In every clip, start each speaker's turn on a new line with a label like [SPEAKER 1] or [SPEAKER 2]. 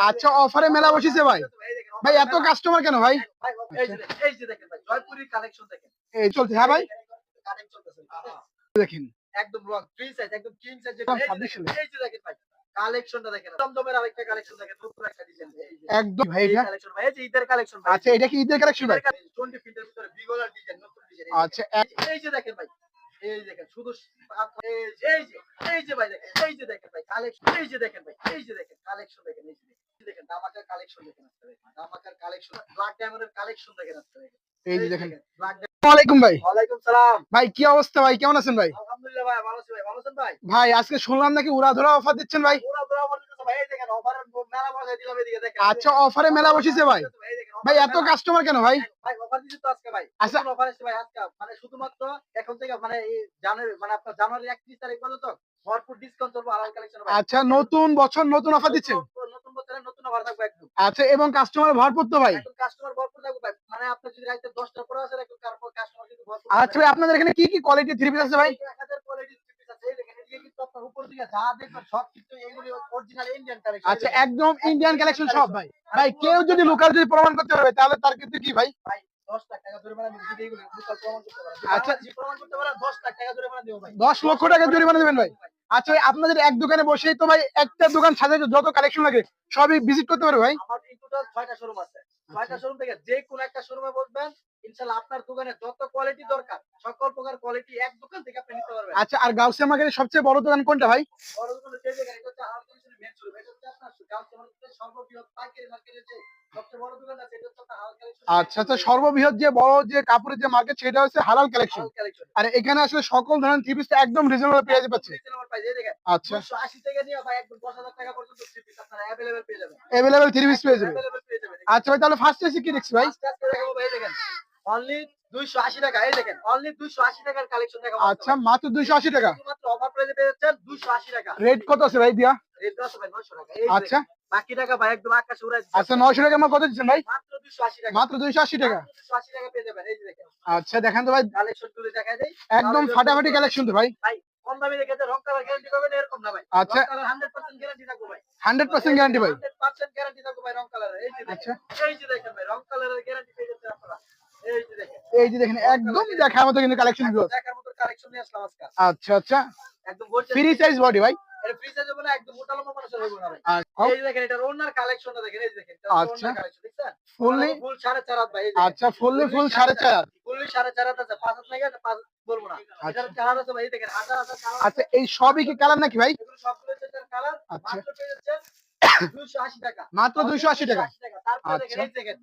[SPEAKER 1] আচ্ছা অফারে মেলা বসেছে ভাই ভাই এত কাস্টমার কেন ভাই
[SPEAKER 2] এই যে দেখেন, এই যে দেখেন ভাই, জয়পুরীর কালেকশন দেখেন
[SPEAKER 1] এই চলছে হ্যাঁ ভাই দেখেন
[SPEAKER 2] একদম রং ফ্রি সাইজ একদম কিং সাইজ
[SPEAKER 1] একদম ছাব্বিশ সালে।
[SPEAKER 2] এই যে দেখেন ভাই কালেকশনটা দেখেন দমদমের আরেকটা কালেকশন দেখেন নতুন একটা ডিজাইন
[SPEAKER 1] একদম ভাই এটা
[SPEAKER 2] কালেকশন ভাই এই যে ঈদের কালেকশন ভাই
[SPEAKER 1] আচ্ছা এটা কি ঈদের কালেকশন ভাই
[SPEAKER 2] 20 ফিটের ভিতরে বিগলার ডিজাইন নতুন ডিজাইন
[SPEAKER 1] আচ্ছা
[SPEAKER 2] এই যে দেখেন ভাই এই দেখেন শুধু এই যে এই যে ভাই দেখেন এই যে দেখেন ভাই কালেকশন এই যে দেখেন ভাই এই যে দেখেন কালেকশন দেখেন এই যে দামাকার কালেকশন দেখেন দামাকার কালেকশন ব্ল্যাক ডায়মন্ডের কালেকশন দেখেন দেখেন
[SPEAKER 1] এই যে দেখেন।
[SPEAKER 2] ব্ল্যাক
[SPEAKER 1] ভাই।
[SPEAKER 2] ওয়ালাইকুম সালাম।
[SPEAKER 1] ভাই কি অবস্থা ভাই? কেমন আছেন ভাই?
[SPEAKER 2] আলহামদুলিল্লাহ ভাই ভালো আছি ভাই। ভালো আছেন ভাই?
[SPEAKER 1] ভাই আজকে শুনলাম নাকি উড়াধুরা অফার দিচ্ছেন ভাই?
[SPEAKER 2] পুরো পুরো আমার কাছে ভাই। এই দেখেন অফারের মেলা বসাই দিলাম এদিকে দেখেন।
[SPEAKER 1] আচ্ছা অফারে মেলা বসেছে ভাই। ভাই এত কাস্টমার কেন ভাই?
[SPEAKER 2] ভাই অফার তো আজকে ভাই।
[SPEAKER 1] আচ্ছা।
[SPEAKER 2] অফার আছে ভাই আজকে। মানে শুধুমাত্র এখন থেকে মানে জানুয়ারি মানে আপনার জানুয়ারি 31 তারিখ পর্যন্ত ভরপুর ডিসকাউন্ট চলবে আলাল কালেকশন ভাই।
[SPEAKER 1] আচ্ছা নতুন বছর নতুন অফার দিচ্ছেন?
[SPEAKER 2] থাকবে একদম।
[SPEAKER 1] আচ্ছা এবং কাস্টমার ভরপুর তো ভাই?
[SPEAKER 2] কাস্টমার ভরপুর থাকবে ভাই মানে আপনি যদি রাইতে 10টা পরে আসেন একটু কাস্টমার কিন্তু ভরপুর
[SPEAKER 1] আচ্ছা ভাই আপনাদের এখানে কি কি কোয়ালিটি থ্রি পিস আছে ভাই?
[SPEAKER 2] হাজার কোয়ালিটি পিস আছে এই কিন্তু আপনার উপর দিকে যা দেখবেন সব কিন্তু এগুলি অরিজিনাল ইন্ডিয়ান কালেকশন
[SPEAKER 1] আচ্ছা একদম ইন্ডিয়ান কালেকশন সব ভাই। ভাই কেউ যদি লোকাল যদি প্রমাণ করতে পারবে তাহলে তার কিন্তু কি ভাই?
[SPEAKER 2] ভাই 10 লাখ টাকা জরিমানা দিব যদি এগুলি লোকাল প্রমাণ করতে পারে
[SPEAKER 1] আচ্ছা।
[SPEAKER 2] প্রমাণ করতে পারে 10 লাখ টাকা জরিমানা দিব ভাই।
[SPEAKER 1] দশ লক্ষ টাকা জরিমানা দেবেন ভাই? আচ্ছা ভাই আপনাদের এক দোকানে বসে তো ভাই একটা দোকান সাজাইতে যত কালেকশন লাগে সবই ভিজিট করতে পারবে ভাই।
[SPEAKER 2] আমার টোটাল শোরুম আছে। ছয়টা শোরুম থেকে যে কোনো একটা শোরুমে বসবেন ইনশাআল্লাহ আপনার দোকানে যত কোয়ালিটি দরকার সকল প্রকার কোয়ালিটি এক দোকান থেকে আপনি নিতে পারবেন।
[SPEAKER 1] আচ্ছা আর গাউসিয়া মার্কেটের সবচেয়ে বড় দোকান কোনটা ভাই?
[SPEAKER 2] বড় দোকানে হচ্ছে যে এটা হচ্ছে
[SPEAKER 1] আচ্ছা আচ্ছা সর্ববৃহৎ যে বড় যে কাপড়ের যে মার্কেট সেটা হচ্ছে হালাল কালেকশন
[SPEAKER 2] হাল কালেকশন
[SPEAKER 1] আর এখানে আসলে সকল ধরনের থ্রি পিস একদম রিজনেবল পেয়ে পাচ্ছে
[SPEAKER 2] আমার প্রাইস এই দেখেন
[SPEAKER 1] আচ্ছা
[SPEAKER 2] 280 থেকে নিয়ে ভাই একদম 10000 টাকা পর্যন্ত থ্রি পিস আপনারা अवेलेबल পেয়ে যাবেন
[SPEAKER 1] অ্যাভেলেবেল থ্রি পিস পেয়ে যাবে
[SPEAKER 2] अवेलेबल পেয়ে যাবেন
[SPEAKER 1] আচ্ছা ভাই তাহলে ফার্স্ট এসে কি দেখছি ভাই
[SPEAKER 2] আস্তে আস্তে দেখাবো ভাই এই দেখেন অনলি 280 টাকা এই দেখেন অনলি 280 টাকার কালেকশন দেখাবো
[SPEAKER 1] আচ্ছা মাত্র দুইশো আশি টাকা
[SPEAKER 2] শুধুমাত্র অফার প্রাইসে পেয়ে যাচ্ছেন 280 টাকা
[SPEAKER 1] রেট কত আছে ভাই দিয়া
[SPEAKER 2] 900
[SPEAKER 1] আচ্ছা।
[SPEAKER 2] বাকি টাকা ভাই একদম আকাশে উড়াই
[SPEAKER 1] আচ্ছা নয়শো টাকা আমার কত দিচ্ছেন ভাই?
[SPEAKER 2] মাত্র 280 টাকা।
[SPEAKER 1] মাত্র দুইশো আশি টাকা?
[SPEAKER 2] 280 টাকা পেয়ে যাবেন এই যে দেখেন।
[SPEAKER 1] আচ্ছা দেখেন তো ভাই।
[SPEAKER 2] কালেকশনগুলো দেখাই দেই।
[SPEAKER 1] একদম ফাটাফাটি কালেকশন তো ভাই।
[SPEAKER 2] ভাই কম দামে দেখেছে রং কালার গ্যারান্টি পাবেন এরকম না ভাই।
[SPEAKER 1] আচ্ছা।
[SPEAKER 2] রং 100% গ্যারান্টি থাকবে ভাই।
[SPEAKER 1] হান্ড্রেড পার্সেন্ট গ্যারান্টি ভাই।
[SPEAKER 2] 100% গ্যারান্টি থাকবে ভাই রং কালারের। এই যে
[SPEAKER 1] আচ্ছা।
[SPEAKER 2] এই যে দেখেন ভাই রং কালারের গ্যারান্টি পেয়ে যাচ্ছেন আপনারা। এই যে দেখেন।
[SPEAKER 1] এই যে দেখেন একদম দেখার মতো কিন্তু কালেকশনগুলো
[SPEAKER 2] দেখার মতো কালেকশন নিয়ে আসলাম আজকে।
[SPEAKER 1] আচ্ছা আচ্ছা।
[SPEAKER 2] একদম
[SPEAKER 1] ফ্রি সাইজ বডি ভাই।
[SPEAKER 2] এটা ফ্রি সাইজ হবে একদম মোটা লম্বা মানুষের হবে না এই দেখেন এটা ওনার কালেকশনটা দেখেন এই দেখেন
[SPEAKER 1] আচ্ছা।
[SPEAKER 2] কালেকশন
[SPEAKER 1] ফুললি
[SPEAKER 2] ফুল সাড়ে চার হাত ভাই
[SPEAKER 1] আচ্ছা ফুললি ফুল সাড়ে চার
[SPEAKER 2] ফুললি সাড়ে চার হাত আছে পাঁচ হাত লাগে না বলব না। এটার কালার আছে ভাই দেখেন হাজার হাজার
[SPEAKER 1] আচ্ছা এই সবই কি কালার নাকি ভাই?
[SPEAKER 2] সবগুলো হচ্ছে কালার
[SPEAKER 1] আচ্ছা।
[SPEAKER 2] মাত্র যাচ্ছেন 280 টাকা।
[SPEAKER 1] মাত্র 280 টাকা।
[SPEAKER 2] 280 টাকা। তারপরে দেখেন
[SPEAKER 1] আচ্ছা।
[SPEAKER 2] এই দেখেন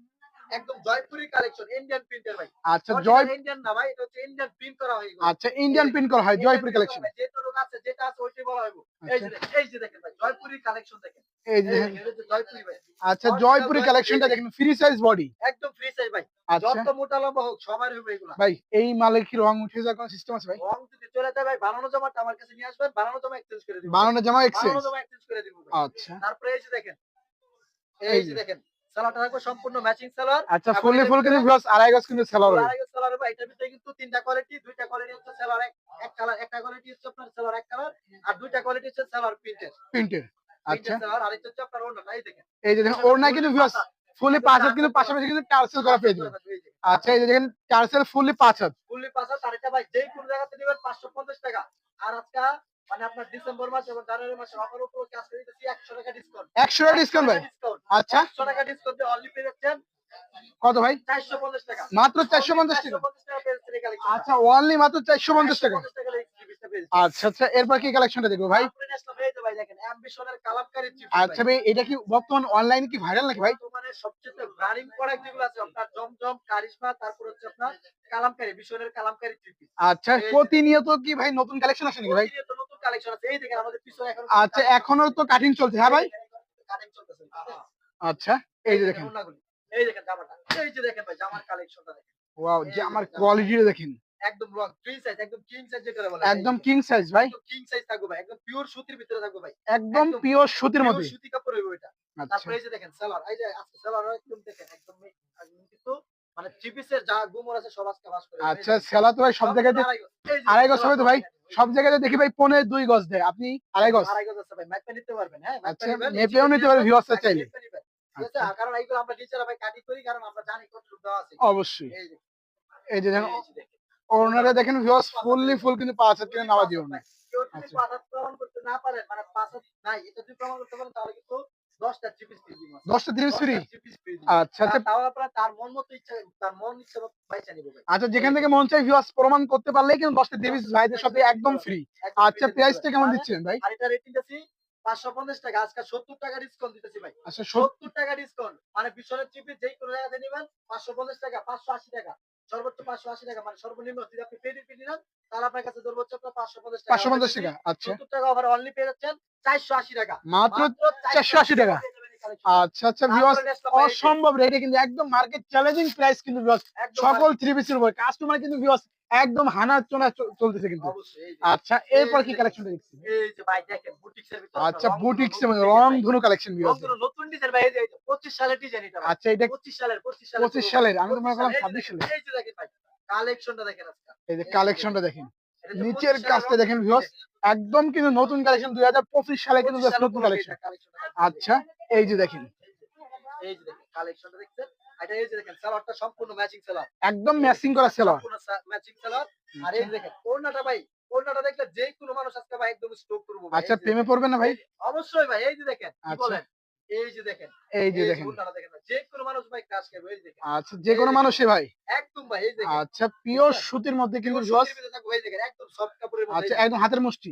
[SPEAKER 2] একদম জয়পুরি কালেকশন ইন্ডিয়ান প্রিন্টের ভাই।
[SPEAKER 1] আচ্ছা জয়
[SPEAKER 2] ইন্ডিয়ান না ভাই এটা হচ্ছে ইন্ডিয়ান প্রিন্ট করা হয়
[SPEAKER 1] আচ্ছা ইন্ডিয়ান প্রিন্ট করা হয় জয়পুরি কালেকশন
[SPEAKER 2] হয়, যেটা আছে যেটা আছে ওইটাই বলা হইব।
[SPEAKER 1] আচ্ছা। জয়পুরি কালেকশনটা দেখেন ফ্রি সাইজ বডি
[SPEAKER 2] একদম ফ্রি সাইজ ভাই।
[SPEAKER 1] আচ্ছা।
[SPEAKER 2] যত মোটা লম্বা হোক সবার হইব এগুলা।
[SPEAKER 1] ভাই এই কি রং উঠে যাওয়ার কোনো সিস্টেম আছে ভাই?
[SPEAKER 2] রং যদি চলে যায় ভাই বানানো জামাটা আমার কাছে নিয়ে আসবেন বানানো জামা এক্সচেঞ্জ করে দিব।
[SPEAKER 1] বানানো জামা এক্সচেঞ্জ
[SPEAKER 2] বানানো জামা এক্সচেঞ্জ করে দিব
[SPEAKER 1] আচ্ছা।
[SPEAKER 2] তারপরে এই যে দেখেন
[SPEAKER 1] এই যে।
[SPEAKER 2] দেখেন সালোয়ারটা থাকবে সম্পূর্ণ ম্যাচিং সালোয়ার।
[SPEAKER 1] আচ্ছা ফুললি ফুল কিন্তু প্লাস আড়াই গজ কিন্তু হবে।
[SPEAKER 2] আড়াই গজ সালোয়ার হবে এটার ভিতরে কিন্তু তিনটা কোয়ালিটি হচ্ছে সালোয়ার এক এক কালার একটা কোয়ালিটি হচ্ছে আপনার সালোয়ার এক কালার আর দুইটা
[SPEAKER 1] আচ্ছা।
[SPEAKER 2] আর এই
[SPEAKER 1] যে দেখেন ওড়না কিন্তু প্লাস ফুললি পাঁচ হাত কিন্তু পাশাপাশি কিন্তু টার্সেল করা পেয়ে যাবেন। আচ্ছা এই যে দেখেন টার্সেল ফুললি পাঁচ হাত।
[SPEAKER 2] ফুললি পাঁচ আর এটা ভাই যেই কোন জায়গাতে নেবেন পাঁচশো পঞ্চাশ টাকা। আর আজকে মানে আপনার ডিসেম্বর মাস এবং জানুয়ারি মাসের অফার উপলক্ষে আজকে দিতেছি একশো টাকা ডিসকাউন্ট
[SPEAKER 1] একশো টাকা ডিসকাউন্ট ভাই? আচ্ছা।
[SPEAKER 2] একশো টাকা ডিসকাউন্ট দিয়ে অনলি পেয়ে যাচ্ছেন
[SPEAKER 1] কত ভাই?
[SPEAKER 2] চারশো পঞ্চাশ টাকা।
[SPEAKER 1] মাত্র চারশো পঞ্চাশ টাকা।
[SPEAKER 2] 450 টাকা।
[SPEAKER 1] আচ্ছা অনলি মাত্র চারশো পঞ্চাশ টাকা
[SPEAKER 2] 450 টাকার এই three piece টা পেয়ে যাচ্ছেন।
[SPEAKER 1] আচ্ছা আচ্ছা এরপর কি কালেকশনটা দেখব ভাই আচ্ছা
[SPEAKER 2] ভাই।
[SPEAKER 1] এটা কি বর্তমান অনলাইনে কি ভাইরাল নাকি ভাই?
[SPEAKER 2] সবচেয়ে রানিং প্রোডাক্ট যেগুলো আছে আপনার জমজম কারিশমা তারপর হচ্ছে আপনার কালামকারী মিশনের কালামকারী থ্রি
[SPEAKER 1] আচ্ছা প্রতিনিয়ত কি ভাই নতুন কালেকশন আসে নাকি ভাই?
[SPEAKER 2] নতুন কালেকশন আছে এই দেখেন আমাদের পিছনে এখন
[SPEAKER 1] আচ্ছা এখনও তো কাটিং চলছে হ্যাঁ ভাই?
[SPEAKER 2] কাটিং চলতেছে
[SPEAKER 1] আচ্ছা এই যে দেখেন।
[SPEAKER 2] এই দেখেন জামাটা এই যে দেখেন ভাই জামার কালেকশনটা দেখেন।
[SPEAKER 1] ওয়াও আমার কোয়ালিটিটা দেখেন।
[SPEAKER 2] একদম রং ফ্রি সাইজ একদম কিং সাইজ যেটা বলে
[SPEAKER 1] একদম কিং সাইজ ভাই।
[SPEAKER 2] কিং সাইজ থাকবে ভাই একদম পিওর সুতির ভিতরে থাকবে ভাই।
[SPEAKER 1] একদম পিওর সুতির মধ্যে।
[SPEAKER 2] সুতি কাপড় হইব এটা।
[SPEAKER 1] আচ্ছা।
[SPEAKER 2] তারপরে এই যে দেখেন সালোয়ার এই যে আজকে সালোয়ার একদম দেখেন একদম কিন্তু মানে থ্রি পিসের যা গুমর আছে সব আজকে বাস করে
[SPEAKER 1] আচ্ছা সেলা তো ভাই সব জায়গায়
[SPEAKER 2] আড়াই গজ।
[SPEAKER 1] হবে তো ভাই? সব জায়গায় দেখি ভাই পনেরো দুই গজ দেয়। আপনি আড়াই গজ।
[SPEAKER 2] আড়াই গজ আছে ভাই মাইপে নিতে পারবেন হ্যাঁ
[SPEAKER 1] আচ্ছা নিতে পারবে ভিউয়ার্সরা চাইলে।
[SPEAKER 2] আর কারণ এইগুলো আমরা নিজেরা ভাই কাটিং করি কারণ আমরা জানি দেওয়া আছে।
[SPEAKER 1] অবশ্যই।
[SPEAKER 2] এই যে
[SPEAKER 1] দেখেন। ওনারা দেখেন ভিউয়ার্স ফুললি ফুল কিন্তু পাঁচ হাত কিনে নেওয়া দিও না আচ্ছা।
[SPEAKER 2] প্রমাণ করতে না পারেন মানে পাঁচ হাত নাই এটা যদি প্রমাণ করতে পারেন তাহলে কিন্তু দশটা চিপিস ফ্রি
[SPEAKER 1] দশটা তিরিশ ফ্রি আচ্ছা আচ্ছা।
[SPEAKER 2] তাও আপনার তার মন মতো ইচ্ছা তার মন ইচ্ছা মতো পয়সা নিবে
[SPEAKER 1] আচ্ছা যেখান থেকে মন চাই ভিউয়ার্স প্রমাণ করতে পারলেই কিন্তু দশটা ভাইদের সাথে একদম ফ্রি আচ্ছা প্রাইসটা কেমন
[SPEAKER 2] মানে
[SPEAKER 1] দিচ্ছেন ভাই?
[SPEAKER 2] আর এটা রেটিং পাঁচশো পঞ্চাশ টাকা আজকে সত্তর টাকা ডিসকাউন্ট দিতেছি ভাই।
[SPEAKER 1] আচ্ছা
[SPEAKER 2] সত্তর টাকা ডিসকাউন্ট মানে বিশনের চিপে যেই কোনো জায়গাতে নেবেন পাঁচশো পঞ্চাশ টাকা পাঁচশো আশি টাকা। পাঁচশো আশি টাকা মানে সর্বনিম্ন যদি আপনি নেন তাহলে আপনার কাছে আপনার পাঁচশো পঞ্চাশ
[SPEAKER 1] পাঁচশো পঞ্চাশ টাকা আচ্ছা।
[SPEAKER 2] সত্তর টাকা অনলি পেয়ে যাচ্ছেন চারশো আশি টাকা।
[SPEAKER 1] মাত্র চারশো আশি টাকা। আচ্ছা আচ্ছা ভিউয়ার্স অসম্ভব রেটে কিন্তু একদম মার্কেট চ্যালেঞ্জিং প্রাইস কিন্তু viewers, সকল থ্রি পিসের উপর। কাস্টমার কিন্তু ভিউয়ার্স একদম হানা চোনা চলতেছে কিন্তু। আচ্ছা এরপর কি কালেকশন দেখছি?
[SPEAKER 2] এই যে ভাই দেখেন বুটিক্সের ভিতরে
[SPEAKER 1] আচ্ছা বুটিক্স
[SPEAKER 2] নতুন
[SPEAKER 1] রং ধনু কালেকশন। ভিউয়ার্স
[SPEAKER 2] নতুন ডিজাইন ভাই এই যে 25 সালের ডিজাইন এটা
[SPEAKER 1] আচ্ছা এটা
[SPEAKER 2] 25 সালের 25 সালের
[SPEAKER 1] 25 সালের আমি তো মনে করলাম 26 সালের।
[SPEAKER 2] এই যে দেখেন ভাই। কালেকশনটা দেখেন আজকে
[SPEAKER 1] এই যে কালেকশনটা দেখেন নিচের কাজটা দেখেন একদম কিন্তু নতুন কালেকশন দুই হাজার পঁচিশ সালে কিন্তু
[SPEAKER 2] 25
[SPEAKER 1] just
[SPEAKER 2] সালের
[SPEAKER 1] নতুন কালেকশন। আচ্ছা এই যে দেখেন
[SPEAKER 2] এই যে দেখেন কালেকশনটা দেখছেন এটা এই যে দেখেন সালোয়ারটা সম্পূর্ণ ম্যাচিং সালোয়ার
[SPEAKER 1] একদম ম্যাচিং করা সেলার
[SPEAKER 2] ম্যাচিং সালোয়ার আর এই দেখেন ওড়নাটা ভাই ওড়নাটা দেখলে যে কোনো মানুষ আজকে ভাই একদম স্টক করব
[SPEAKER 1] আচ্ছা প্রেমে পড়বে না ভাই
[SPEAKER 2] অবশ্যই ভাই এই যে দেখেন কি
[SPEAKER 1] আচ্ছা।
[SPEAKER 2] বলেন এই যে দেখেন
[SPEAKER 1] এই যে দেখেন
[SPEAKER 2] ওড়নাটা দেখেন ভাই। যে কোনো মানুষ ভাই কাজ করবে এই দেখেন
[SPEAKER 1] আচ্ছা যে কোনো মানুষই ভাই আচ্ছা পিওর সুতির মধ্যে কিন্তু
[SPEAKER 2] একদম সফট কাপড়ের
[SPEAKER 1] আচ্ছা একদম হাতের মুষ্টি।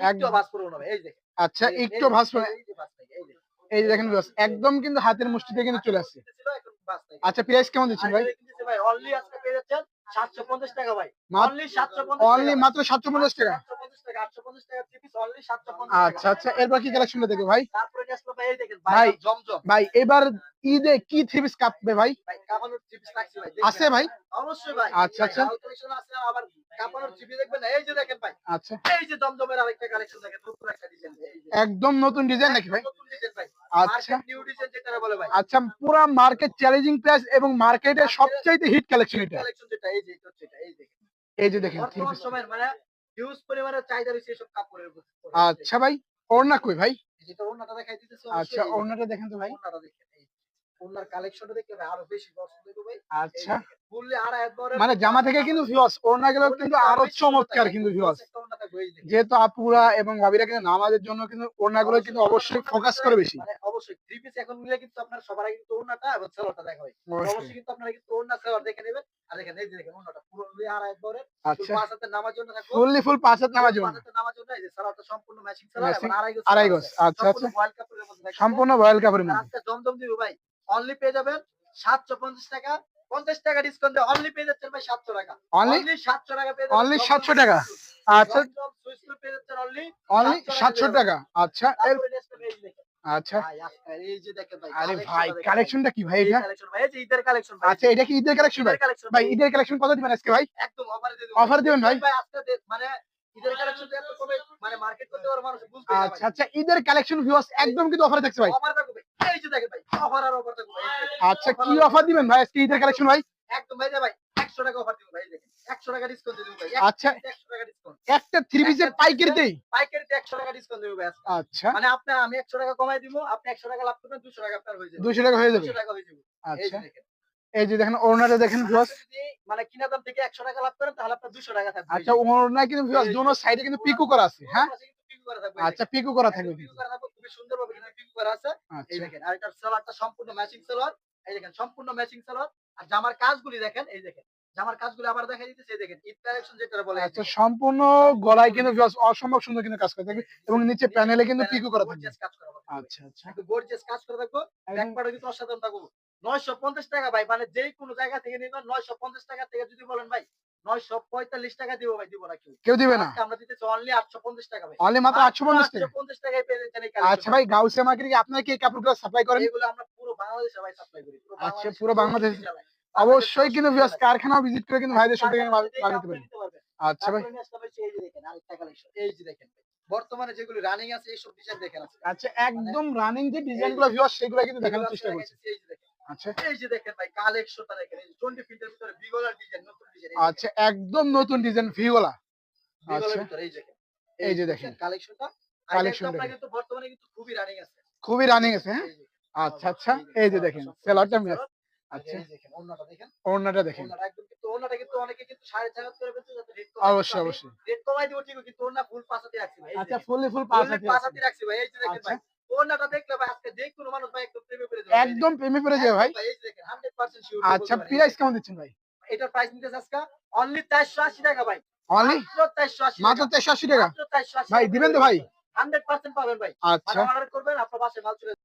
[SPEAKER 2] একটু না এই দেখেন।
[SPEAKER 1] আচ্ছা একটু ভাস
[SPEAKER 2] এই যে- দেখেন।
[SPEAKER 1] একদম কিন্তু হাতের মুষ্টিতে কিন্তু চলে আসছে। আচ্ছা প্রাইস কেমন দিচ্ছেন ভাই?
[SPEAKER 2] এটা কিনতেছে ভাই অনলি আজকে পেয়ে যাচ্ছেন 750 টাকা ভাই।
[SPEAKER 1] মাত্র
[SPEAKER 2] অনলি 750
[SPEAKER 1] অনলি মাত্র সাতশো পঞ্চাশ
[SPEAKER 2] 750 টাকা 850 টাকা থ্রি পিস অনলি 750 টাকা।
[SPEAKER 1] আচ্ছা আচ্ছা এরপর কি কালেকশনটা দেখব ভাই?
[SPEAKER 2] ভাই
[SPEAKER 1] ভাই। এবার ঈদে কি থ্রি পিস কাঁপবে ভাই? আছে ভাই?
[SPEAKER 2] অবশ্যই ভাই।
[SPEAKER 1] আচ্ছা, আচ্ছা।
[SPEAKER 2] আবার কাপানোর থ্রি দেখবেন এই যে দেখেন ভাই।
[SPEAKER 1] আচ্ছা।
[SPEAKER 2] এই যে জমজমের আরেকটা কালেকশন দেখেন নতুন একটা ডিজাইন
[SPEAKER 1] একদম নতুন ডিজাইন নাকি ভাই?
[SPEAKER 2] নতুন ডিজাইন ভাই।
[SPEAKER 1] আচ্ছা।
[SPEAKER 2] নিউ ডিজাইন যেটা বলে ভাই।
[SPEAKER 1] আচ্ছা পুরা মার্কেট চ্যালেঞ্জিং প্রাইস এবং মার্কেটের সবচাইতে হিট কালেকশন এটা।
[SPEAKER 2] কালেকশন যেটা এই যে এটা এই দেখেন
[SPEAKER 1] এই যে দেখেন থ্রি পিস
[SPEAKER 2] সময়ের মানে হিউজ পরিমাণে চাহিদা রয়েছে এসব কাপড়ের।
[SPEAKER 1] আচ্ছা ভাই ওড়না কই ভাই?
[SPEAKER 2] যেটা ওনাটা দেখাই দিতেছে
[SPEAKER 1] আচ্ছা ওড়নাটা দেখেন তো ভাই।
[SPEAKER 2] ওড়নাটা দেখেন ওনার কালেকশনটা দেখে ভাই আরও বেশি পছন্দ করবে
[SPEAKER 1] আচ্ছা।
[SPEAKER 2] বললে আর একবারে
[SPEAKER 1] মানে জামা থেকে কিন্তু ভিউয়ার্স ওড়না গুলো কিন্তু আরও চমৎকার কিন্তু ভিউয়ার্স যেহেতু আপুরা এবং ভাবিরা কিন্তু নামাজের জন্য কিন্তু ওড়না গুলো কিন্তু অবশ্যই। ফোকাস করে বেশি।
[SPEAKER 2] মানে অবশ্যই। থ্রি পিস এখন নিলে কিন্তু আপনার সবার আগে কিন্তু ওড়নাটা এবং সেলোয়ারটা দেখা হয়
[SPEAKER 1] অবশ্যই।
[SPEAKER 2] কিন্তু আপনারা কিন্তু ওড়না সেলোয়ার দেখে নেবেন। আর দেখেন এই যে দেখেন ওড়নাটা পুরো একবারে
[SPEAKER 1] আচ্ছা।
[SPEAKER 2] পাঁচ হাতে নামার জন্য থাকবে।
[SPEAKER 1] ফুললি ফুল পাঁচ হাত নামাজ
[SPEAKER 2] পাঁচ হাতে নামার জন্য এই যে সেলোয়ারটা সম্পূর্ণ ম্যাচিং সেলোয়ার এবং আড়াই গজ
[SPEAKER 1] আড়াই গজ। আচ্ছা আচ্ছা।
[SPEAKER 2] সম্পূর্ণ বয়েল কাপড়ের মধ্যে আর আজকে দিব ভাই। অনলি পেয়ে যাবেন সাতশো পঞ্চাশ টাকা। পঞ্চাশ টাকা ডিসকাউন্ট অনলি পেয়ে যাচ্ছেন ভাই সাতশো টাকা।
[SPEAKER 1] অনলি
[SPEAKER 2] অনলি সাতশো টাকা পেয়ে
[SPEAKER 1] Only 700 টাকা। আচ্ছা।
[SPEAKER 2] পেয়ে যাচ্ছেন অনলি
[SPEAKER 1] অনলি সাতশো টাকা আচ্ছা। আচ্ছা।
[SPEAKER 2] ভাই, এই যে দেখেন ভাই
[SPEAKER 1] আরে ভাই কালেকশনটা কি ভাই এটা?
[SPEAKER 2] ঈদের কালেকশন
[SPEAKER 1] আচ্ছা এটা কি ঈদের কালেকশন ভাই?
[SPEAKER 2] ঈদের
[SPEAKER 1] ভাই ঈদের কালেকশন কত দিবেন আজকে ভাই?
[SPEAKER 2] একদম অফারে
[SPEAKER 1] দিবেন। ভাই?
[SPEAKER 2] আজকে মানে ঈদের কালেকশন এত কমে মানে মার্কেট করতে পারে মানুষ বুঝতে
[SPEAKER 1] আচ্ছা আচ্ছা ঈদের কালেকশন ভিউয়ার্স একদম কিন্তু অফারে থাকছে ভাই।
[SPEAKER 2] অফার থাকবে এই যে দেখেন ভাই অফার আর অফার থাকবে ভাই, এই যে দেখেন।
[SPEAKER 1] আচ্ছা কি অফার দিবেন ভাই আজকে ঈদের কালেকশন ভাই?
[SPEAKER 2] একদম ভাই ভাই 100 টাকা অফার দিব ভাই দেখেন। 100 টাকা ডিসকাউন্ট দিব ভাই।
[SPEAKER 1] আচ্ছা
[SPEAKER 2] 100 টাকা ডিসকাউন্ট
[SPEAKER 1] একটা থ্রি পিসের পাইকারিতেই?
[SPEAKER 2] পাইকারিতে 100 টাকা ডিসকাউন্ট দিব ভাই
[SPEAKER 1] আচ্ছা।
[SPEAKER 2] মানে আপনি আমি 100 টাকা কমাই দিব আপনি 100 টাকা লাভ করবেন 200 টাকা আপনার হয়ে যাবে।
[SPEAKER 1] দুইশো টাকা হয়ে যাবে।
[SPEAKER 2] 200 টাকা হয়ে যাবে।
[SPEAKER 1] আচ্ছা। এই যে দেখেন ওড়নাটা দেখেন ভিউয়ার্স
[SPEAKER 2] মানে কিনা দাম থেকে 100 টাকা লাভ করেন তাহলে আপনার 200 টাকা থাকবে।
[SPEAKER 1] আচ্ছা ওড়না কিন্তু ভিউয়ার্স দোনো সাইডে কিন্তু পিকো করা আছে হ্যাঁ? আচ্ছা পিকো করা থাকবে
[SPEAKER 2] পিকু করা থাকবে খুবই সুন্দর কিন্তু পিকু করা আছে। এই
[SPEAKER 1] আচ্ছা।
[SPEAKER 2] দেখেন আর এটার সালোয়ারটা সম্পূর্ণ ম্যাচিং সালোয়ার। এই দেখেন সম্পূর্ণ ম্যাচিং সালোয়ার। আর জামার কাজগুলি দেখেন এই দেখেন। জামার কাজগুলি আবার দেখা দিতেছে এই দেখেন ঈদ কালেকশন যেটা বলে
[SPEAKER 1] আচ্ছা সম্পূর্ণ গলায় কিন্তু অসম্ভব সুন্দর কিন্তু কাজ করে থাকবে। এবং নিচে প্যানেলে কিন্তু পিকো করা থাকবে। আচ্ছা আচ্ছা।
[SPEAKER 2] গর্জিয়াস কাজ করা থাকবে। কিন্তু অসাধারণ থাকবে। 950 টাকা ভাই মানে কোনো জায়গা থেকে নিবেন 950 টাকা থেকে যদি বলেন ভাই 945 টাকা দিব ভাই দিব না কেউ।
[SPEAKER 1] কেউ দিবে না?
[SPEAKER 2] আমরা দিতেছি অনলি 850 টাকা ভাই।
[SPEAKER 1] অনলি মাত্র আটশো পঞ্চাশ টাকা?
[SPEAKER 2] 850 টাকায় পেয়ে যাচ্ছেন
[SPEAKER 1] আচ্ছা ভাই গাউসে মার্কেটে আপনারা কি কাপড়গুলো সাপ্লাই করেন?
[SPEAKER 2] এগুলো আমরা পুরো বাংলাদেশে ভাই সাপ্লাই করি
[SPEAKER 1] আচ্ছা, পুরো বাংলাদেশে। অবশ্যই কিন্তু কারখানা ভিজিট করে কিন্তু ভাইদের সাথে পারেন। আচ্ছা ভাই।
[SPEAKER 2] এই যে দেখেন আরেকটা কালেকশন এই যে দেখেন বর্তমানে যেগুলো রানিং আছে এই সব ডিজাইন দেখেন
[SPEAKER 1] আচ্ছা একদম রানিং যে ডিজাইনগুলো ভিউয়ার্স সেগুলো কিন্তু দেখানোর চেষ্টা করছি।
[SPEAKER 2] এই যে দেখেন।
[SPEAKER 1] আচ্ছা
[SPEAKER 2] এই যে দেখেন ভাই কালেকশনটা দেখেন 20 ফিটের ভিতরে বিগলার ডিজাইন নতুন ডিজাইন
[SPEAKER 1] আচ্ছা একদম নতুন ডিজাইন আচ্ছা।
[SPEAKER 2] ভিতরে এই দেখেন
[SPEAKER 1] এই যে দেখেন
[SPEAKER 2] কালেকশনটা
[SPEAKER 1] Collection
[SPEAKER 2] কিন্তু বর্তমানে কিন্তু খুবই রানিং আছে
[SPEAKER 1] খুবই রানিং আছে হ্যাঁ আচ্ছা আচ্ছা এই যে দেখেন সেলারটা আচ্ছা
[SPEAKER 2] দেখেন ওন্নাটা দেখেন
[SPEAKER 1] ওড়নাটা
[SPEAKER 2] একদম কিন্তু কিন্তু অনেকে কিন্তু সাড়ে চার হাত করে ফেলছে যাতে রেট
[SPEAKER 1] অবশ্যই অবশ্যই
[SPEAKER 2] রেট কমাই দিব ঠিক কিন্তু ওন্না ফুল পাঁচাতে রাখছি ভাই
[SPEAKER 1] আচ্ছা
[SPEAKER 2] দেখেন।
[SPEAKER 1] ফুল
[SPEAKER 2] ফুল
[SPEAKER 1] পাঁচ
[SPEAKER 2] রাখছি ভাই এই যে দেখেন
[SPEAKER 1] আচ্ছা।
[SPEAKER 2] ভাই একদম প্রেমে পড়ে যাবে।
[SPEAKER 1] ভাই।
[SPEAKER 2] এই যে দেখেন 100% শিওর
[SPEAKER 1] আচ্ছা প্রাইস কেমন দিচ্ছেন ভাই?
[SPEAKER 2] এটার প্রাইস নিতেছে আজকে অনলি 480 টাকা ভাই।
[SPEAKER 1] অনলি
[SPEAKER 2] মাত্র 480
[SPEAKER 1] মাত্র তেরোশো আশি টাকা?
[SPEAKER 2] মাত্র 480
[SPEAKER 1] ভাই দিবেন তো ভাই।
[SPEAKER 2] 100% পাবেন ভাই।
[SPEAKER 1] আচ্ছা।
[SPEAKER 2] অর্ডার করবেন আপনার বাসায় মাল চলে